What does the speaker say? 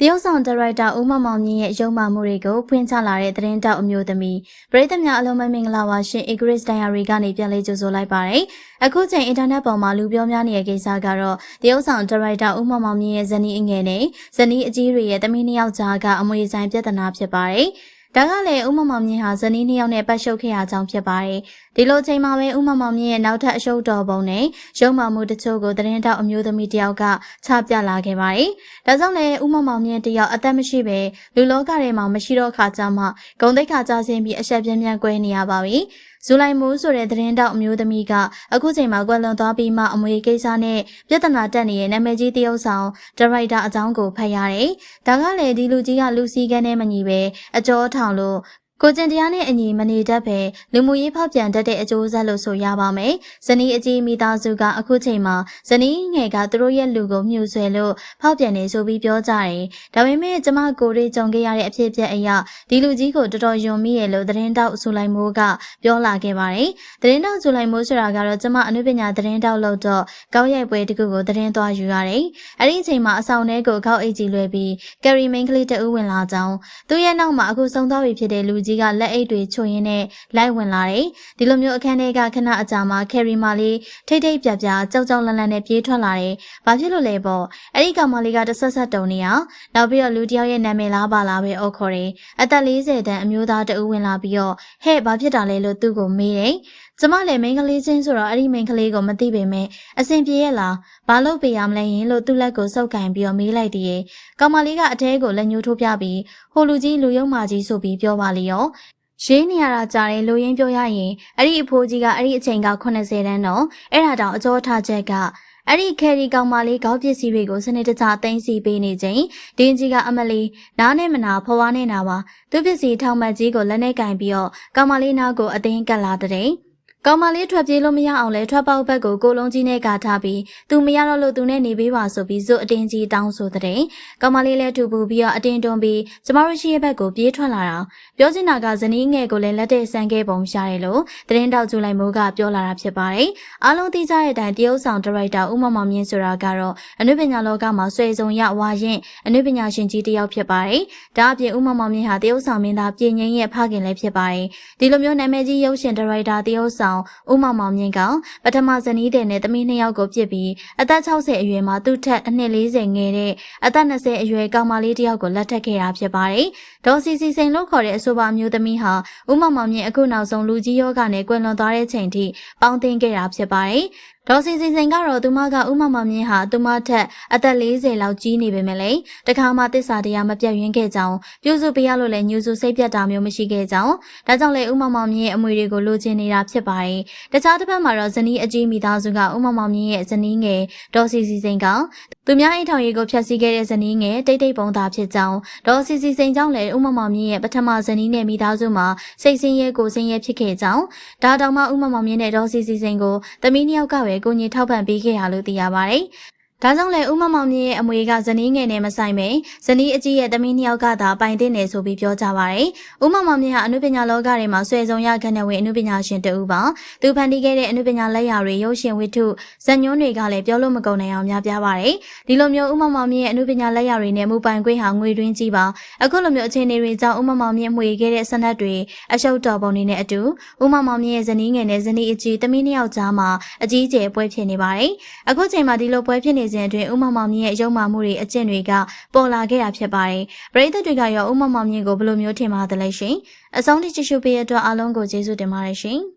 တရုတ်ဆောင်ဒါရိုက်တာဦးမမောင်မြင့်ရဲ့ရုံမှမှုတွေကိုဖွင့်ချလာတဲ့သတင်းတောက်အမျိုးသမီးပရိသတ်များအလုံးမမင်္ဂလာပါရှင် Igris Diary ကနေပြန်လေးကြိုဆိုလိုက်ပါတယ်။အခုချိန်အင်တာနက်ပေါ်မှာလူပြောများနေတဲ့ကိစ္စကတော့တရုတ်ဆောင်ဒါရိုက်တာဦးမမောင်မြင့်ရဲ့ဇနီးအငယ်နဲ့ဇနီးအကြီးတွေရဲ့တမီးနှစ်ယောက်ကြားကအမွေဆိုင်ပြဿနာဖြစ်ပါတယ်။ ဒါကလည်းဦးမမောင်မြင့်ဟာဇနီးနှစ်ယောက်နဲ့ပတ်ရှုပ်ခဲ့ရကြောင်းဖြစ်ပါတယ်။ဒီလိုချိန်မှာပဲဦးမမောင်မြင့်ရဲ့နောက်ထပ်အရှုပ်တော်ပုံနဲ့ရုံမှမှုတချို့ကိုသတင်းတောက်အမျိုးသမီးတယောက်ကချပြလာခဲ့ပါတယ်။ဒါကြောင့်လည်းဦးမမောင်မြင့်တယောက်အသက်မရှိပဲလူလောကထဲမှာမရှိတော့ခါကြမှာဂုံတိတ်ခါကြဆင်းပြီးအဆက်ပြင်းပြင်းကွဲနေရပါပြီ။ ဇူလိုင်မိုးဆိုတဲ့သတင်းတောက်အမျိုးသမီးကအခုချိန်မှာကွယ်လွန်သွားပြီးမှအမွေကိစ္စနဲ့ပြဿနာတက်နေတဲ့နာမည်ကြီးတရုတ်ဆောင်ဒါရိုက်တာအကြောင်းကိုဖတ်ရတယ်။ဒါကလည်းဒီလူကြီးကလူစည်းကမ်းနဲ့မညီပဲအကျော်ထောင်လို့ ကိုကျင်တရားနဲ့အညီမနေတတ်ပဲလူမှုရေးဖောက်ပြန်တတ်တဲ့အကျိုးဆက်လို့ဆိုရပါမယ်။ဇနီးအကြီးမိသားစုကအခုချိန်မှာဇနီးငယ်ကသူတို့ရဲ့လူကိုမြှူဆွဲလို့ဖောက်ပြန်နေဆိုပြီးပြောကြတယ်။ဒါပေမဲ့ကျမကိုရေးကြုံခဲ့ရတဲ့အဖြစ်အပျက်အရာဒီလူကြီးကိုတော်တော်ယုံမိရဲ့လို့သတင်းတောက်ဆူလိုက်မိုးကပြောလာခဲ့ပါတယ်။သတင်းတောက်ဆူလိုက်မိုးဆိုတာကတော့ကျမအနုပညာသတင်းတောက်လို့တော့ကောက်ရိုက်ပွဲတကူကိုသတင်းသွားယူရတယ်။အဲ့ဒီအချိန်မှာအဆောင်ထဲကိုကောက်အိတ်ကြီးလွှဲပြီးကယ်ရီမိန်ကလေးတအူးဝင်လာကြောင်းသူ့ရဲ့နောက်မှာအခုဆုံးသွားပြီဖြစ်တဲ့လူကြီးကလက်အိတ်တွေချွတ်ရင်းနဲ့လိုက်ဝင်လာတယ်။ဒီလိုမျိုးအခန်းထဲကခဏအကြာမှာကယ်ရီမာလေးထိတ်ထိတ်ပြပြကြောက်ကြောက်လန့်လန့်နဲ့ပြေးထွက်လာတယ်။ဘာဖြစ်လို့လဲပေါ့။အဲ့ဒီကောင်မလေးကတဆက်ဆက်တုံနေအောင်နောက်ပြီးတော့လူတယောက်ရဲ့နာမည်လားပါလားပဲအော်ခေါ်တယ်။အသက်40တန်းအမျိုးသားတဦးဝင်လာပြီးတော့ဟဲ့ဘာဖြစ်တာလဲလို့သူ့ကိုမေးတယ်။ကျမလည်းမိန်းကလေးချင်းဆိုတော့အဲ့ဒီမိန်းကလေးကိုမသိပေမဲ့အဆင်ပြေရဲ့လား ဘာလို့ပေးရမလဲရင်လို့သူ့လက်ကိုစုပ်ကင်ပြီးတော့မေးလိုက်တည်း။ကောင်မလေးကအထဲကိုလက်ညှိုးထိုးပြပြီးဟိုလူကြီးလူယုံမာကြီးဆိုပြီးပြောပါလေရောရေးနေရတာကြားတယ်လူရင်းပြောရရင်အဲ့ဒီအဖိုးကြီးကအဲ့ဒီအချိန်က80တန်းတော့အဲ့ဒါတောင်အကျော်ထားချက်ကအဲ့ဒီခဲရီကောင်မလေးကောက်ပစ္စည်းတွေကိုစနစ်တကျသိမ်းစီပေးနေချိန်ဒင်းကြီးကအမလီနားနဲ့မနာဖွားနဲ့နာပါသူပစ္စည်းထောင်မတ်ကြီးကိုလက်နဲ့ကင်ပြီးတော့ကောင်မလေးနားကိုအသိင်းကတ်လာတဲ့ ကောင်မလေးထွက်ပြေးလို့မရအောင်လဲထွက်ပေါက်ဘက်ကိုကိုလုံးကြီးနဲ့ကာထားပြီးသူမရတော့လို့သူနဲ့နေပေးပါဆိုပြီးဇွတ်အတင်းကြီးတောင်းဆိုတဲ့ကောင်မလေးလည်းထူပူပြီးတော့အတင်းတွန်းပြီးကျမတို့ရှိရဲ့ဘက်ကိုပြေးထွက်လာတာပြောချင်တာကဇနီးငယ်ကိုလည်းလက်တဲ့ဆန်ခဲ့ပုံရှာတယ်လို့သတင်းတောက်ကျူလိုက်မိုးကပြောလာတာဖြစ်ပါတယ်အားလုံးသိကြတဲ့အတိုင်းတရုတ်ဆောင်ဒါရိုက်တာဦးမမောင်မြင့်ဆိုတာကတော့အနုပညာလောကမှာဆွေစုံရဝါရင်အနုပညာရှင်ကြီးတစ်ယောက်ဖြစ်ပါတယ်ဒါအပြင်ဦးမမောင်မြင့်ဟာတရုတ်ဆောင်မင်းသားပြည်ငင်းရဲ့ဖခင်လည်းဖြစ်ပါတယ်ဒီလိုမျိုးနာမည်ကြီးရုပ်ရှင်ဒါရိုက်တာတရုတ်ဆောင်ဦးမောင်မောင်မြင့်ကပထမဇနီးတဲ့နဲ့သမီးနှစ်ယောက်ကိုပြစ်ပြီးအသက်60အရွယ်မှာသူ့ထက်အနှစ်40ငယ်တဲ့အသက်20အရွယ်ကောင်မလေးတစ်ယောက်ကိုလက်ထပ်ခဲ့တာဖြစ်ပါတယ်။ဒေါ်စီစီစိန်လို့ခေါ်တဲ့အဆိုပါမျိုးသမီးဟာဦးမောင်မောင်မြင့်အခုနောက်ဆုံးလူကြီးယောဂနဲ့ကွယ်လွန်သွားတဲ့ချိန်ထိပေါင်းသင်းခဲ့တာဖြစ်ပါတယ်။ ဒေါ်စင်စင်စင်ကတော့သူမကဥမမမြင့်ဟာသူမထက်အသက်40လောက်ကြီးနေပေမဲ့လေတခါမှတစ္ဆာတရားမပြတ်ရင်းခဲ့ကြောင်းပြုစုပေးရလို့လည်းညူစုစိတ်ပြတ်တာမျိုးမရှိခဲ့ကြောင်းဒါကြောင့်လေဥမမမြင့်ရဲ့အမွေတွေကိုလိုချင်နေတာဖြစ်ပါတယ်တခြားတစ်ဖက်မှာတော့ဇနီးအကြီးမိသားစုကဥမမမြင့်ရဲ့ဇနီးငယ်ဒေါ်စီစီစင်ကသူများအိမ်ထောင်ရေးကိုဖျက်ဆီးခဲ့တဲ့ဇနီးငယ်တိတ်တိတ်ပုံသားဖြစ်ကြောင်းဒေါ်စီစီစိန်ကြောင့်လည်းဥမမမြင့်ရဲ့ပထမဇနီးနဲ့မိသားစုမှာစိတ်ဆင်းရဲကိုဆင်းရဲဖြစ်ခဲ့ကြောင်းဒါတောင်မှဥမမမြင့်နဲ့ဒေါ်စီစီစိန်ကိုသမီးနှစ်ယောက်ကပဲကိုကြီးထောက်ပံ့ပေးခဲ့ရလို့သိရပါတယ်။ ဒါကြောင့်လည်းဦးမမောင်မြင့်ရဲ့အမွေကဇနီးငယ်နဲ့မဆိုင်ပဲဇနီးအကြီးရဲ့သမီးနှစ်ယောက်ကသာပိုင်တဲ့နေဆိုပြီးပြောကြပါရယ်။ဦးမမောင်မြင့်ဟာအနုပညာလောကထဲမှာဆွေဆုံးရခဏဝင်အနုပညာရှင်တဦးပါ။သူဖန်တီးခဲ့တဲ့အနုပညာလက်ရာတွေရုပ်ရှင်ဝတ္ထုဇာညွှန်းတွေကလည်းပြောလို့မကုန်နိုင်အောင်များပြားပါရယ်။ဒီလိုမျိုးဦးမမောင်မြင့်ရဲ့အနုပညာလက်ရာတွေနဲ့မူပိုင်ခွင့်ဟာငွေတွင်းကြီးပါ။အခုလိုမျိုးအခြေအနေတွေကြောင့်ဦးမမောင်မြင့်မှွေခဲ့တဲ့စနက်တွေအရှုပ်တော်ပုံတွေနဲ့အတူဦးမမောင်မြင့်ရဲ့ဇနီးငယ်နဲ့ဇနီးအကြီးသမီးနှစ်ယောက်ကြားမှာအကြီးအကျယ်ပွဲဖြစ်နေပါရယ်။အခုချိန်မှာဒီလိုပွဲဖြစ်နေစဉ်အတွင်းဦးမောင်မောင်မြင့်ရဲ့ရုံမာမှုတွေအကျင့်တွေကပေါ်လာခဲ့တာဖြစ်ပါတယ်။ပရိသတ်တွေကရောဦးမောင်မောင်မြင့်ကိုဘယ်လိုမျိုးထင်ပါသလဲရှင်။အဆုံးထိကြည့်ရှုပေးရတဲ့အတွက်အားလုံးကိုကျေးဇူးတင်ပါတယ်ရှင်။